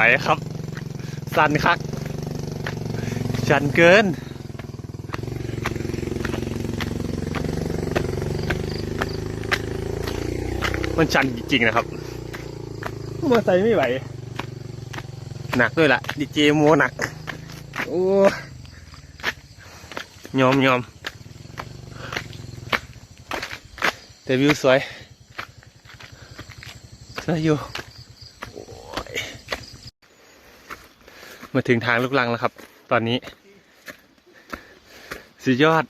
ไหวครับ สั่นคักชันเกิน มันชันจริงๆนะครับมาใส่ไม่ไหว หนักด้วยล่ะดีเจโมหนัก โอ้ยอมยอมแต่วิวสวยสวยอยู่โอ้ย มาถึงทางลูกลังแล้วครับ ตอนนี้ สุดยอด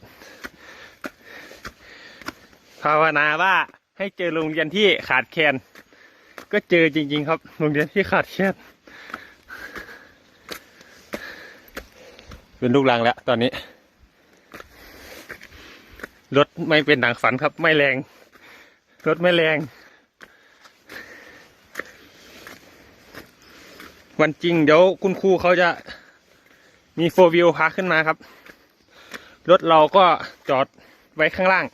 ภาวนาว่าให้เจอโรงเรียนที่ขาดแคลนก็เจอจริง ๆ ครับ โรงเรียนที่ขาดแคลนเป็นลูกลังแล้ว ตอนนี้ รถไม่เป็นดังฝันครับ ไม่แรง รถไม่แรง วันจริงเดี๋ยวคุณครูเขาจะมีโฟวิวพาขึ้นมาครับ รถเราก็จอดไว้ข้างล่าง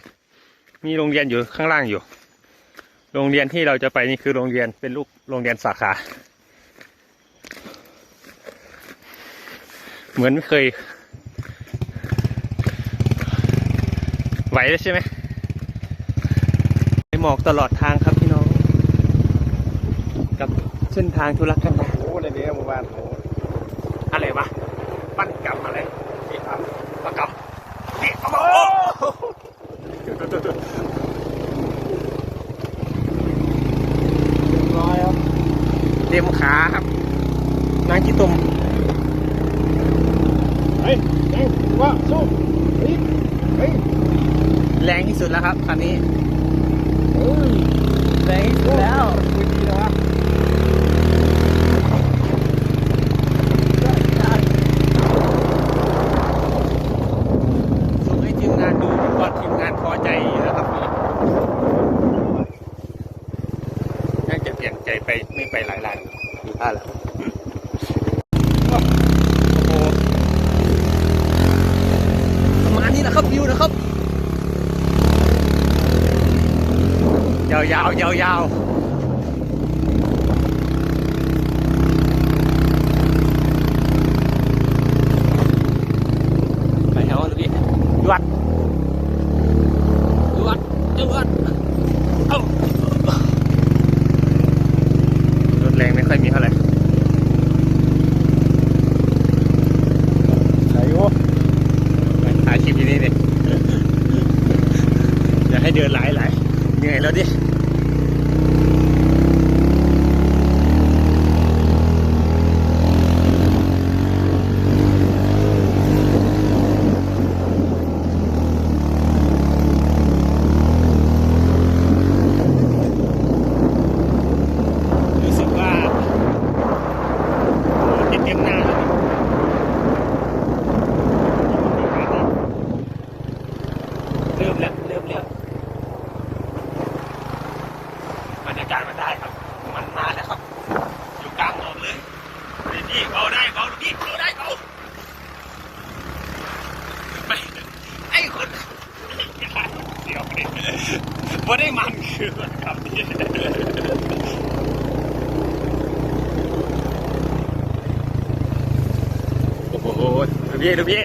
มีโรงเรียนอยู่ข้างล่างอยู่ โรงเรียนที่เราจะไปนี่คือโรงเรียนเป็นลูกโรงเรียนสาขา เหมือนไม่เคย ไหวแล้วใช่ไหมไปหมอกตลอดทางครับพี่น้อง กับเส้นทางธุรกันดารโอ้เล นี่ยหมู่บ้านโอ้อะไรวะปั้นกำอะไรนี่ครับปากกำนี่เอามาโอ้ร้อยครับเต็มขาครับนางขี้ตุ่มเฮ้ยเฮ้ยว่าสู้เฮ้ยเฮ้ยแรงที่สุดแล้วครับคันนี้เฮ้ยแรงที่สุดแล้ว คุยดีนะวะ ส่งให้ทีมงานดูก็ทีมงานพอใจอยู่แล้วครับนี่น่าจะเปลี่ยนใจไปไม่ไปหลายร้านดูท่าแล้วโอ้โหประมาณนี้แหละครับวิวนะครับ ยาวยาวยาวยาวไปเอาดูดิดวดดว ดดวดเอ้ารถแรงไม่ค่อยมีเท่าไหร่ไหนวะไปถ่ายคลิปอยู่นี่ดิอย่าให้เดินหลายหลายเหนื่อยแล้วดิ รู้สึกว่าโอ้โหเต็มหน้าแล้วนี่เริ่มแล้วเริ่มแล้วบรรยากาศมันได้ครับ มันมาแล้วครับ อยู่กลางเมืองเลยี่เบาได้เบานี่เบาได้เบาไปไอ้คนเดี๋ยวว่าได้มันคือนครับนี่โอ้โหดูพี่ดูพี่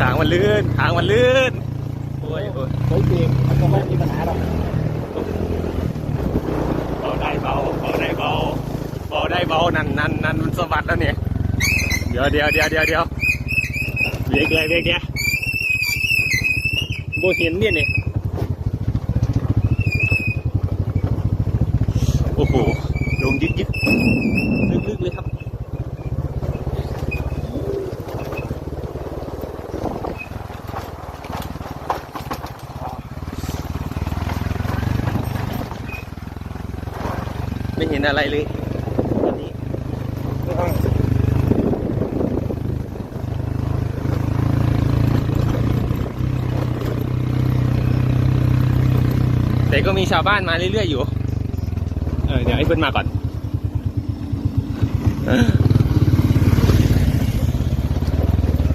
ทางมันลื่นทางมันลื่นโอ้ยโอ้ยเฮ้ยเด็กมันก็ไม่มีปัญหาหรอก เบาได้เบาเบาได้เบาเบา ได้เบานั่นนั่นนั่นมันสะบัดแล้วเนี่ย เดี๋ยวเดี๋ยวเดี๋ยวเดี๋ยวเดี๋ยวเบรกเลยเบรกเนี่ยโบเห็นเนี่ยเนี่ยโอ้โหลงยึกยึกลึกๆเลยครับไม่เห็นอะไรเลยตอนนี้ แต่ก็มีชาวบ้านมาเรื่อยๆอยู่ เออเดี๋ยวให้เพื่อนมาก่อน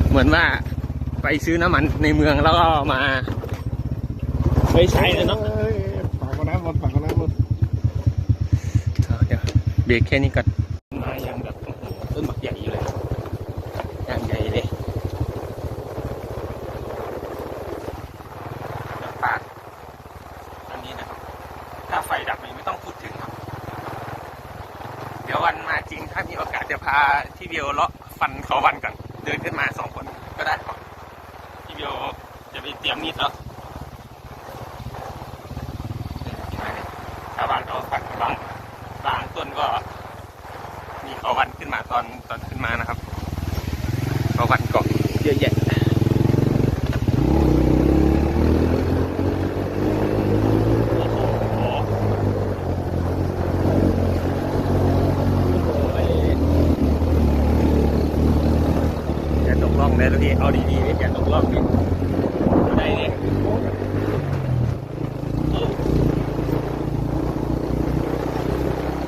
เหมือนว่าไปซื้อน้ำมันในเมืองแล้วก็มาไปใช้เลยเนาะฮ้ยฝากคนนั้นหมดฝากคนนั้นหมดเอาเดี๋ยวเบรกแค่นี้ก่อนมายังแบบโอ้โหต้นบักใหญ่อยู่เลยยังใหญ่เลยแล้วปากอันนี้นะครับ ถ้าไฟดับนี่ไม่ต้องพูดถึงครับ เดี๋ยววันมาจริงถ้ามีโอกาที่เบียวเลาะฟันเขาวันก่อนเดินขึ้นมาสองคนก็ได้ที่เบียวจะไปเตรียมมีดแล้วชาวบ้านเขาฟันบางบางต้นก็ มีเขาวันขึ้นมาตอนตอนขึ้นมานะครับเขาวันเกาะเยอะแยะโอ้โห อย่าตก ล่องนะทุกทีเอาดีๆเนี่อย่าตกล่องนี่ได้เนี่ย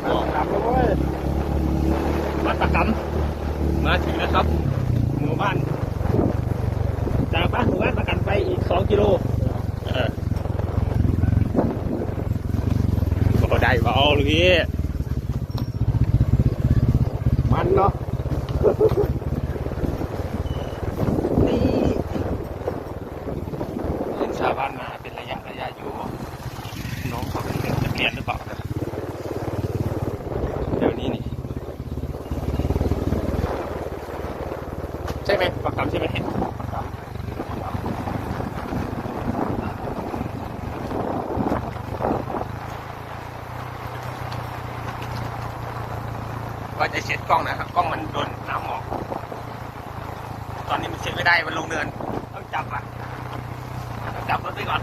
เอากลับแล้วเว้ยวัดประกำมาถึงนะครับ หมู่บ้าน จากบ้านหมู่บ้านประกันไปอีกสองกิโลเออโอ้ได้เบาเลยพี่มันเนาะ นี่เห็นชาวบ้านมาเป็นระยะระยะอยู่ น้องเขาเป็นเด็กนักเรียนหรือเปล่านะเดี๋ยวนี้นี่ ใช่ไหมประกำใช่ไหมเห็นก็จะเช็ดก ล้องนะครับกล้องมันโดนน้ำหมอกตอนนี้มันเช็ดไม่ได้มันลงเนินต้องจับอะต้องจับรถไปก่อน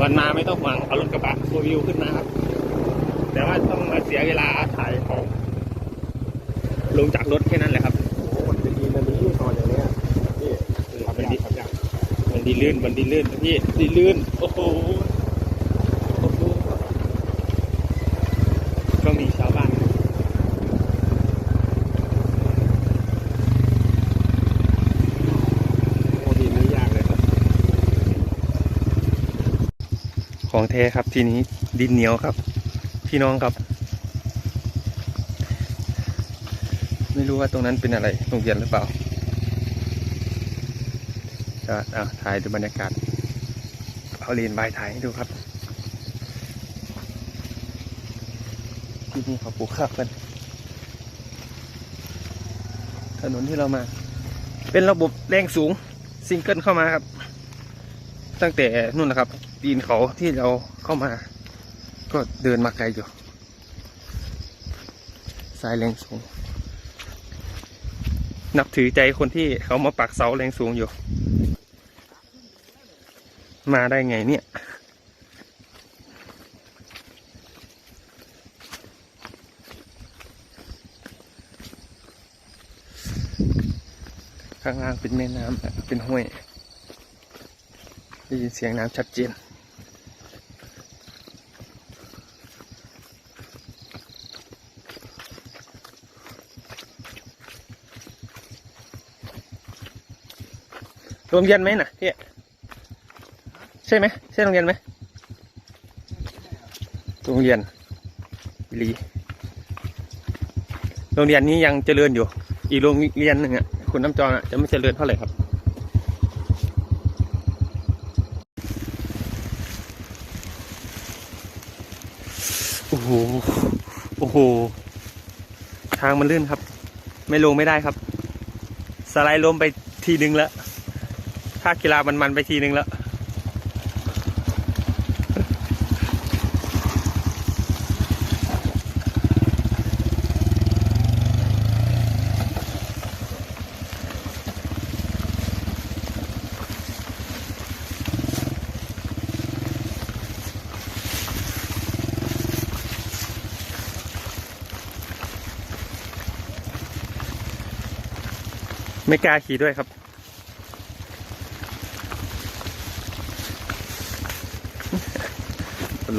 วันมาไม่ต้องห่วงเอารถกระบะโฟวิวขึ้นมาครับ แต่ว่าต้องมาเสียเวลาถ่ายของลงจากรถแค่นั้นแหละครับ มันจะดีนะมีตอนอย่างเนี้ยนี่ทำไปดีครับยามันดีลื่นมันดีลื่นนะพี่ดีลื่นโอ้โหโอ้โหก็มีชาวบ้านโอ้ดีไม่ยากเลยครับของแท้ครับทีนี้ดินเหนียวครับ พี่น้องครับ ไม่รู้ว่าตรงนั้นเป็นอะไรโรงเรียนหรือเปล่า็ถ่ายดูบรรยากาศเอาเลนส์บถ่ายให้ดูครับ ที่นี่เขาปลูกข้าวกัน ถนนที่เรามา เป็นระบบแรงสูงซิงเกิลเข้ามาครับ ตั้งแต่นู่นนะครับปีนเขาที่เราเข้ามา ก็เดินมาไกลอยู่สายแรงสูง นับถือใจคนที่เขามาปักเสาแรงสูงอยู่ มาได้ไงเนี่ย ข้างล่างเป็นแม่น้ำเป็นห้วย ได้ยินเสียงน้ำชัดเจนโรงเรียนไหมนะพี่ ใช่ไหมใช่โรงเรียนไหมโรงเรียนวิลีโรงเรียนนี้ยังเจริญอยู่ อีกโรงเรียนหนึ่งอะคุณน้ำจองอะจะไม่เจริญเท่าไหร่ครับโอ้โหโอ้โห ทางมันลื่นครับ ไม่ลงไม่ได้ครับ สไลด์ล้มไปทีนึงแล้วภาคกีฬามันมันไปทีนึงแล้ว ไม่กล้าขี่ด้วยครับ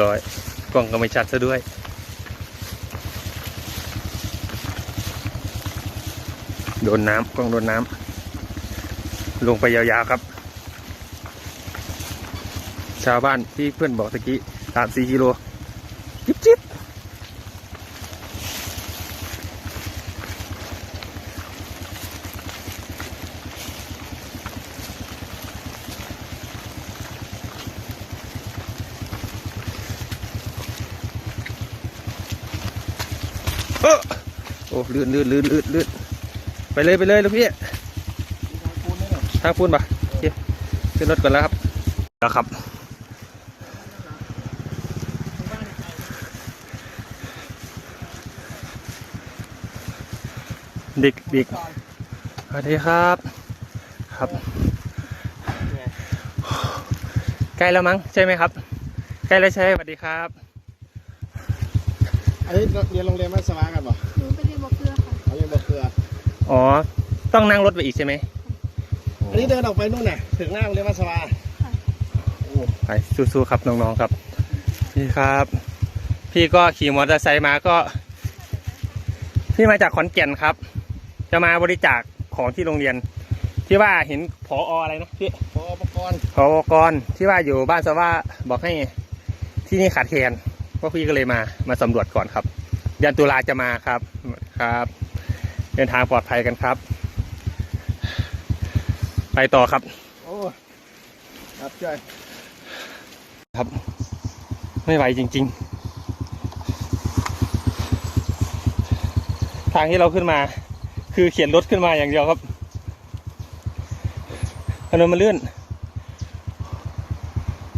ร้อย กล้องก็ไม่ชัดซะด้วยโดนน้ำกล้องโดนน้ำลงไปยาวๆครับ ชาวบ้านที่เพื่อนบอกตะกี้สามสี่กิโลจิ๊บจิ๊บเออโอ้ ลื่นลื่นลื่นลื่นลื่นไปเลยไปเลยลูกพี่ทางปูนปะโอเคขึ้นรถก่อนแล้วครับแล้วครับเด็กเด็กสวัสดีครับ ครับ ใกล้แล้วมั้งใช่ไหมครับ ใกล้แล้วใช่สวัสดีครับ อันนี้เรียนโรงเรียนมัธยมกันป่ะ เขาเรียนบอกเกลืออ๋อ ต้องนั่งรถไปอีกใช่ไหมอันนี้เดินออกไปนู่นน่ะ ถึงหน้าโรงเรียนมัธยมโอ้ไปสู้ๆครับน้องๆครับ พี่ครับ พี่ก็ขี่มอเตอร์ไซค์มาก็ พี่มาจากขอนแก่นครับ จะมาบริจาคของที่โรงเรียน ที่ว่าเห็นผออะไรนะพี่พออุปกรณ์ผอกรที่ว่าอยู่บ้านสว่าบอกให้ที่นี่ขาดแคลนพวกพี่ก็เลยมามาสำรวจก่อนครับเดือนตุลาจะมาครับครับเดินทางปลอดภัยกันครับ ไปต่อครับ โอ้ครับช่วยครับ ไม่ไหวจริง ๆ ทางที่เราขึ้นมา คือเขียนรถขึ้นมาอย่างเดียวครับถนนมันลื่น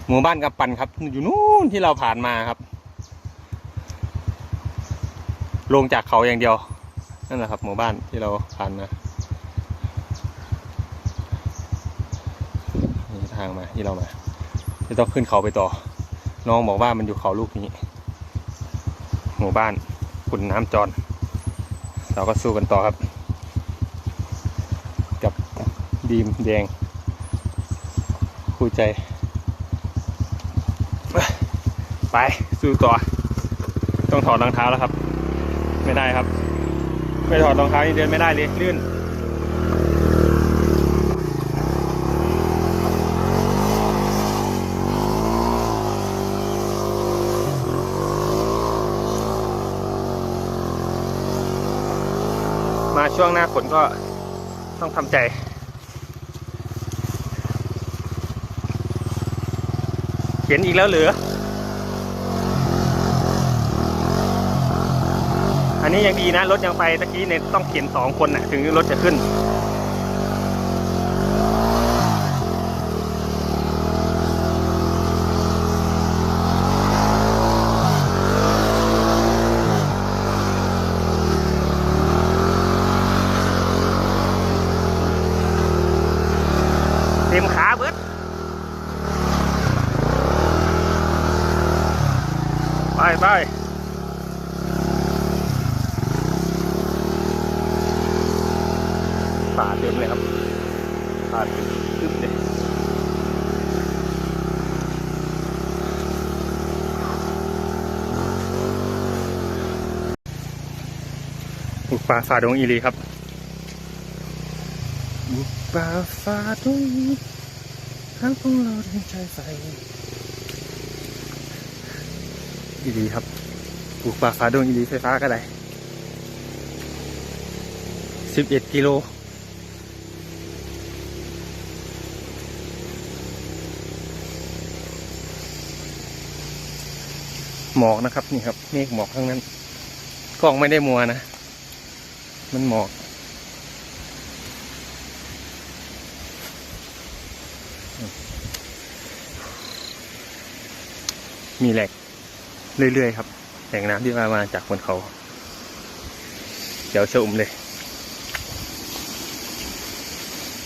หมู่บ้านกำปันครับ อยู่นู่นที่เราผ่านมาครับ ลงจากเขาอย่างเดียว นั่นแหละครับหมู่บ้านที่เราผ่านมานี่ทางมาที่เรามาจะต้องขึ้นเขาไปต่อ น้องบอกว่ามันอยู่เขาลูกนี้ หมู่บ้านขุนน้ำจร เราก็สู้กันต่อครับ กับดีมแดง คู่ใจ ไปสู้ต่อ ต้องถอดรองเท้าแล้วครับ ไม่ได้ครับ ไม่ถอดรองเท้านี่เดินไม่ได้เลยลื่นมาช่วงหน้าฝนก็ต้องทำใจ เขียนอีกแล้วเหรือ นนี้ยังดีนะ รถยังไปตะกี้เนี่ยต้องเขียนสองคนน่ะ ถึงรถจะขึ้น เต็มขาเบิดไปไปป่าเต็มเลยครับป่าตึ๊บเลย บุกป่าฝ่าดงอีรีครับบุกป่าฝ่าดงอีรีทั้งพวกเราทั้งใจใสอีรีครับบุกป่าฝ่าดงอีรีไฟฟ้าก็ได้สิบเอ็ดกิโลหมอกนะครับนี่ครับเมฆหมอกทั้งนั้นกล้องไม่ได้มัวนะ มันหมอก มีแหลกเรื่อยๆครับแหล่งน้ำที่มามาจากบนเขา เดี๋ยวชมเลย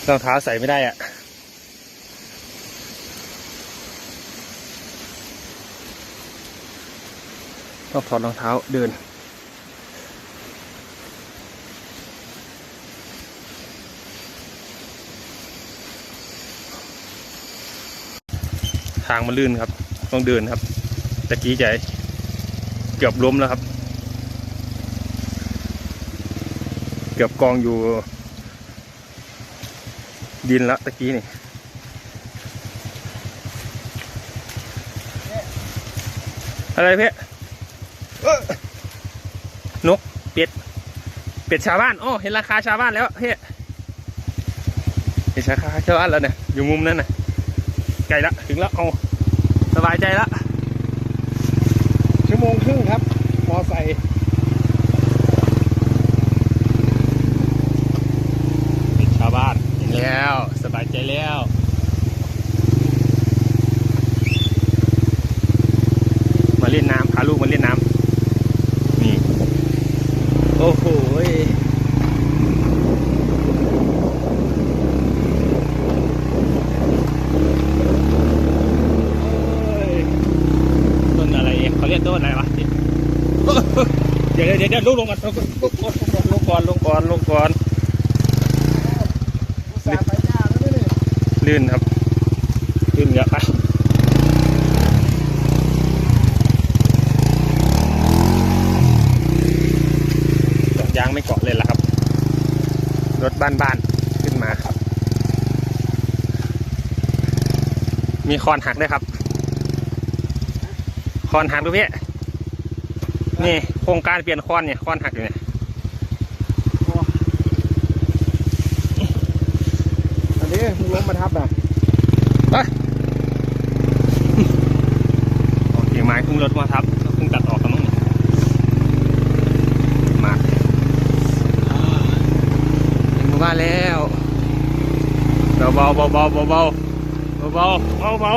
รองเท้าใส่ไม่ได้อะต้องถอดรองเท้าเดินางมันลื่นครับ ต้องเดินครับตะกี้ใจเกือบล้มแล้วครับ เกือบกองอยู่ ดินล้วตะกี้นี่อะไรเพี่นกเป็ด เป็ดชาวบ้านโอ๋อเห็นราคาชาวบ้านแล้วเพี่เห็นราคาชาวบ้านแล้วเนี่ยอยู่มุมนั้นน่ะไกลละถึงแล้วเอา บายใจละชั่วโมงครึ่งครับมอไซค์ เป็ดชาวบ้านเห็นแล้ว สบายใจแล้ว มาเล่นน้ำพาลูกมาเล่นน้ำนี่ โอ้โหยโอ้ยต้นอะไรเขาเรียกต้นอะไรวะเดี๋ยวเดี๋ยวเดี๋ยวลูกลงก่อนลงก่อนลงก่อนลงก่อนอุตส่าห์ไปหน้าแล้วนี่ลื่นครับลื่นเยอะไปดอกยางไม่เกาะเลยล่ะครับ รถบ้านๆขึ้นมาครับ มีคอนหักด้วยครับ คอนหักดูพี่นี่โครงการเปลี่ยนคอนเนี่ยคอนหักอยู่เนี่ยอันนี้มึงล้มมาทับอะโอเคไม้เพิ่งรถมาทับเพิ่งตัดออกกันมั้งเนี่ยมาอ่าถึงหมู่บ้านแล้วเบาๆเบาๆเบาๆเบาๆเบาๆเบาๆเบา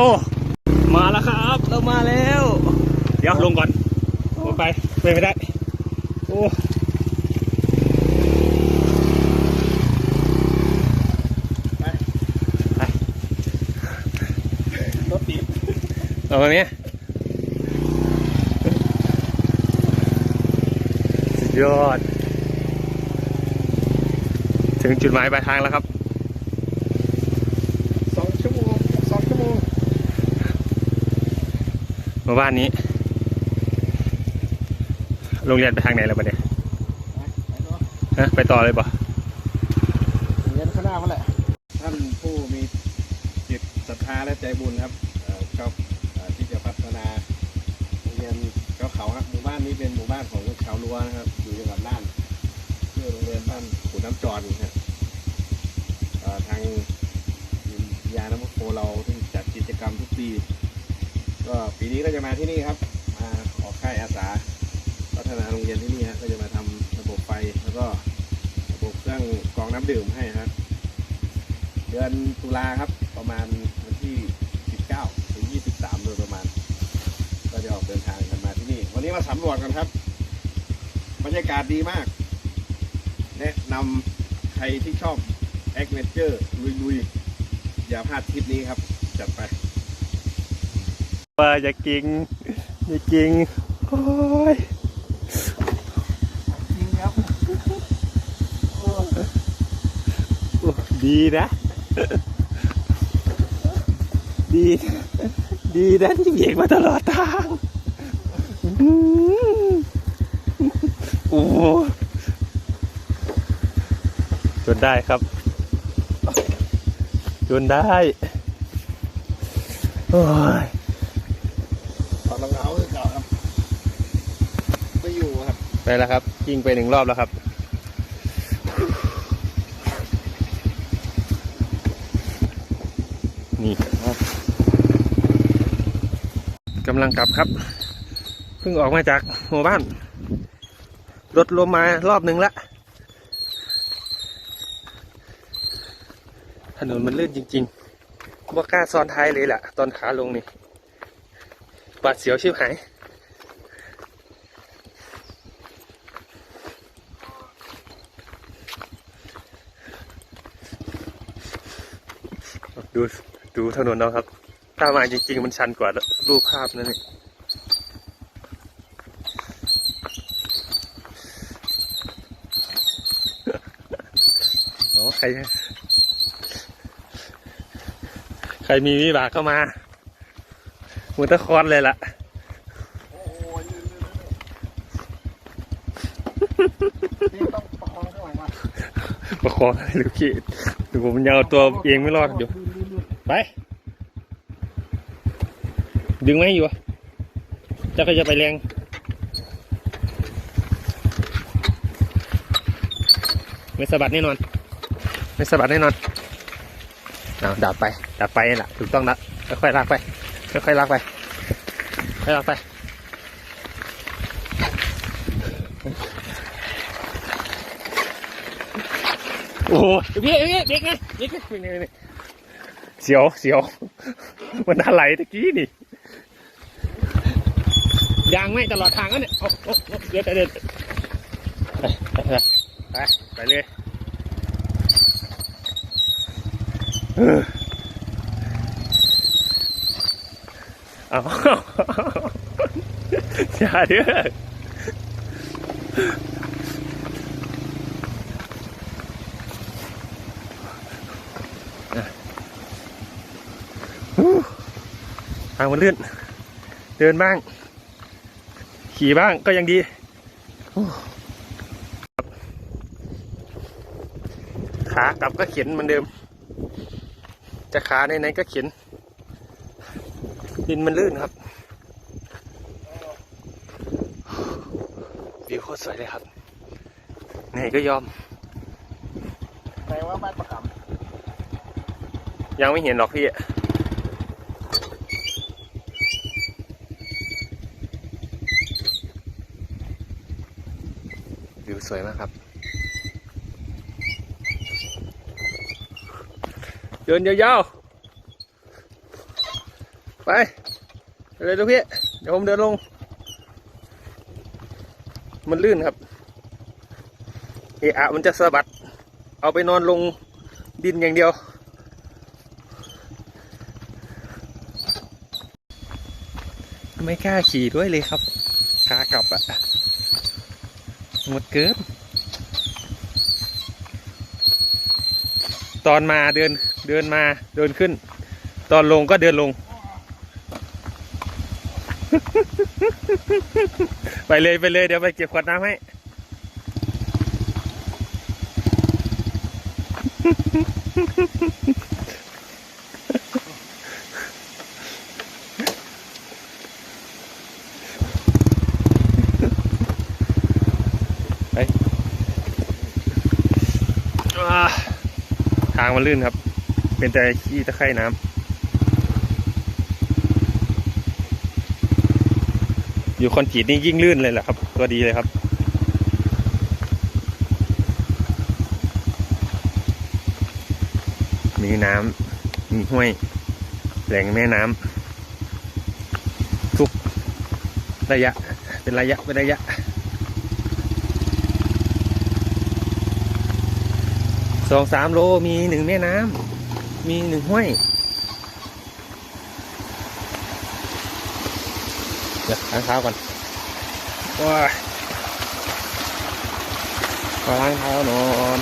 ๆมาแล้วครับ เรามาแล้ว เดี๋ยวลงก่อนลงไป ไปไม่ได้ โอ้รถติดเอาแบบนี้สุดยอด ถึงจุดหมายปลายทางแล้วครับสองชั่วโมงสองชั่วโมงหมู่บ้านนี้ โรงเรียนไปทางไหนแล้วปะเนี่ยไปไปต่อฮะไปต่อเลยปะเรียนข้างหน้ามาแหละท่านผู้มีจิตศรัทธาและใจบุญครับเอ่อชอบเอ่อที่จะพัฒนาโรงเรียนเจ้าเขาครับหมู่บ้านนี้เป็นหมู่บ้านของชาวลัวนะครับ อยู่จังหวัดน่านชื่อโรงเรียนบ้านขุนน้ำจรครับเอ่อทางยาน้ำโคเราที่จัดกิจกรรมทุกปี ก็ปีนี้ก็จะมาที่นี่ครับ มาออกค่ายอาสาพั ฒนาโรงเรียนที่นี่ฮะก็จะมาทำระบบไฟแล้วก็ระบบเครื่องกรองน้ำดื่มให้ครับเดือนตุลาครับประมาณวันที่ 19 ถึง 23 โดยประมาณ ก็จะออกเดินทางกันมาที่นี่ วันนี้มาสำรวจกันครับบรรยากาศดีมาก แนะนำใครที่ชอบแอคเวนเจอร์ลุยๆ อย่าพลาดทริปนี้ครับ จัดไปว่าอย่ากิงอย่ากิง โอ้ย จริงครับ ดีนะ ดี ดีนะที่เบรกมาตลอดทางอื้อโอ้โหจนได้ครับ จนได้โอ้ยถอดรองเท้าคือเก่าครับ ไม่อยู่ครับ ไปแล้วครับยิงไปหนึ่งรอบแล้วครับำลังกลับครับ เพิ่งออกมาจากหมู่บ้าน รถลมมารอบหนึ่งละ ถนนมันลื่นจริงๆบ่กล้าซ้อนท้ายเลยแหละตอนขาลงนี่บาดเสียวชิบหายดูดูถนนเราครับ ถ้ามาจริง ๆ มันชันกว่ารูปภาพนั่นเองโอ้ใคร ใครมีวิบากเข้ามามุตะคอนเลยล่ะโอ้ยนี่ต้องประคองข้างหลังมาประคองให้ลูกขีดดูผมยังเอาตัวเองไม่รอดอยู่ ไป ดึงไม่ให้อยู่อะเจะก็จะไปแรงไม่สะบัดแน่นอน ไม่สะบัดแน่นอนเอาดับไปดับไปนี่แหละถูกต้องนะค่อยๆลากไปค่อยๆลากไปค่อยๆลากไปโอ้โหเบี้ยเบี้ยเบี้ยไงเบี้ยไงเบี้ยไงเบี้ยไงเสียวเสียวมันอะไรตะกี้นี่ ยางไม่ตลอดทางแล้วเนี่ยเอาเอาเอาเดี๋ยวเดี๋ยวเดี๋ยวไปไปไปไปไปเลยเออเอาอย่าเด้อทางมันลื่นเดินบ้าง ขี่บ้างก็ยังดีโอ้ขากลับก็เข็นเหมือนเดิม จะขาไหนๆก็เข็น ดินมันลื่นครับ วิวโคตรสวยเลยครับไหนก็ยอมแปลว่าบ้านประกยังไม่เห็นหรอกพี่ สวยมากครับ เดินยาวๆ ไปเลยทุกพี่เดี๋ยวผมเดินลง มันลื่นครับ เอะอะมันจะสะบัด เอาไปนอนลงดินอย่างเดียวไม่กล้าขี่ด้วยเลยครับขากลับอะ หมดเกินตอนมาเดินเดินมาเดินขึ้น ตอนลงก็เดินลง ไปเลยไปเลยเดี๋ยวไปเก็บขวดน้ำให้ อ่าทางมันลื่นครับ เป็นแต่ขี้ตะไคร่น้ำอยู่คอนกรีตนี่ยิ่งลื่นเลยแหละครับ ตัวดีเลยครับมีน้ำมีห้วย แหล่งแม่น้ำทุกระยะ เป็นระยะเป็นระยะ สองสามโลมีหนึ่งแม่น้ำมีหนึ่งห้วยเดี๋ยวล้างเท้าก่อนว้ายขอล้างเท้านอน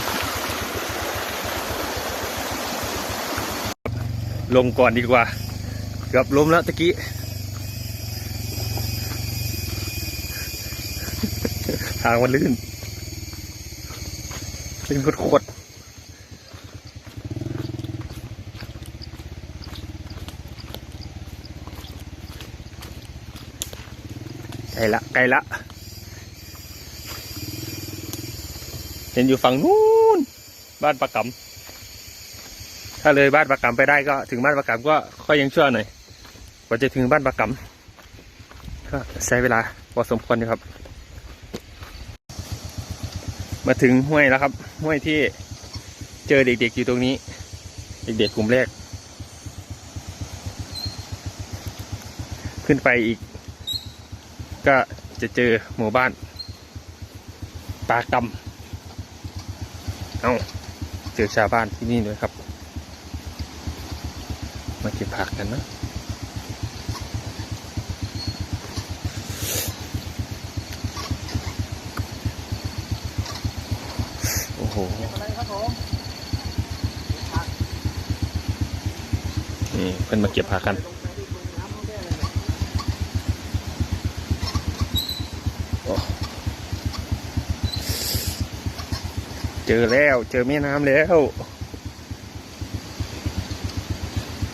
ลงก่อนดีกว่าเกือบล้มแล้วตะกี้ทางมันลื่นเป็นขดๆ กล้ละใกล้ละ เห็นอยู่ฝั่งนู้นบ้านประกำถ้าเลยบ้านประกำไปได้ก็ถึงบ้านประกำก็ค่อยยังชั่วหน่อยกว่าจะถึงบ้านประกำก็ใช้เวลาพอสมควรอยู่ครับ มาถึงห้วยแล้วครับ ห้วยที่เจอเด็กๆอยู่ตรงนี้ เด็กๆกลุ่มแรก ขึ้นไปอีก ก็จะเจอหมู่บ้านปากำเอาเจอชาวบ้านที่นี่ด้วยครับ มาเก็บผักกันนะโอ้โหนี่เพิ่นมาเก็บผักกัน ลงไปที่บึงน้ำเขาแน่เลยเนี่ย เจอแล้ว เจอแม่น้ำแล้ว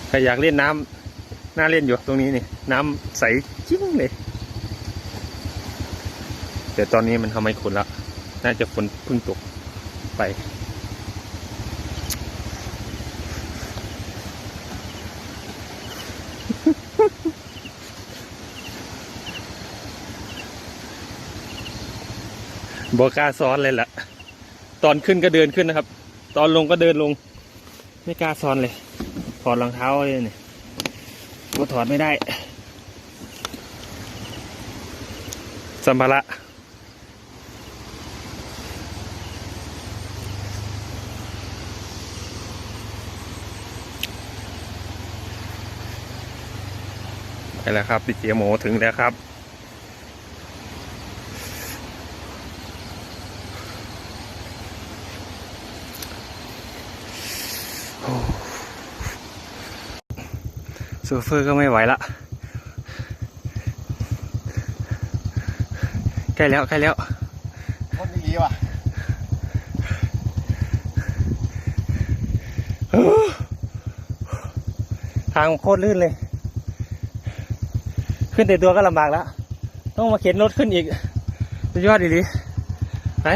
ใครอยากเล่นน้ำน่าเล่นอยู่ตรงนี้นี่น้ำใสจิ้งเลยแต่ตอนนี้มันทำไมขุนละน่าจะฝนเพิ่งตกไป บอกล้าซ้อนเลยล่ะ ตอนขึ้นก็เดินขึ้นนะครับ ตอนลงก็เดินลง ไม่กล้าซ้อนเลย ถอดรองเท้าเลยเนี่ยก็ถอดไม่ได้ สัมภาระไปแล้วครับดิเจโมถึงแล้วครับ ซเฟอร์ก็ไม่ไหวละใกล้แล้วใกล้แล้วคนดีว่ะทางโคตรลื่นเลย ขึ้นแต่ตัวก็ลำบากแล้ว ต้องมาเข็นรถขึ้นอีกสุดยอดดีๆไป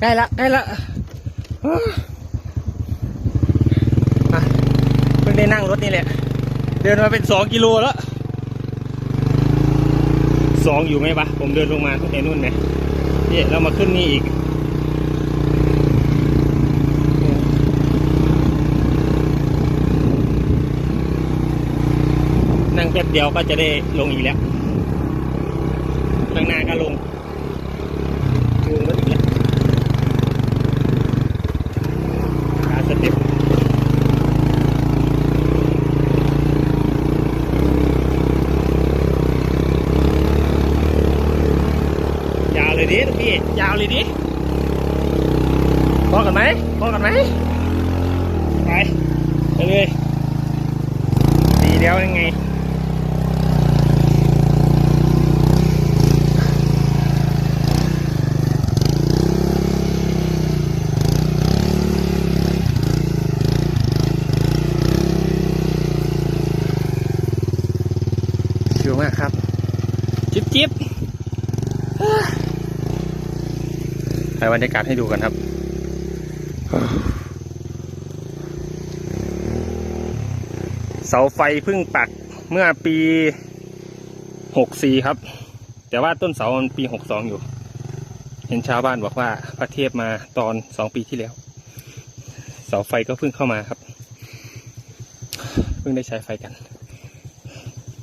ใกล้ละใกล้ละอะเพิ่งได้นั่งรถนี่แหละ เดินมาเป็นสองกิโลแล้วสองอยู่ไหมปะผมเดินลงมาตั้งแต่นู่นไงเนี่ยเรามาขึ้นนี่อีกนั่งแป๊บเดียวก็จะได้ลงอีกแล้วข้างหน้าก็ลงลงรถอีกแล้วขาสเต็ปยาวเลยดิลูกพี่ ยาวเลยดิ พอกันไหมพอกันไหมไปไปเลยดีแล้วยังไงชิวมากครับ จิ๊บจิ๊บถ่ายบรรยากาศให้ดูกันครับ เสาไฟเพิ่งปักเมื่อปีหกสี่ครับ แต่ว่าต้นเสามันปีหกสองอยู่ เห็นชาวบ้านบอกว่าพระเทพมาตอนสองปีที่แล้ว เสาไฟก็เพิ่งเข้ามาครับ เพิ่งได้ใช้ไฟกัน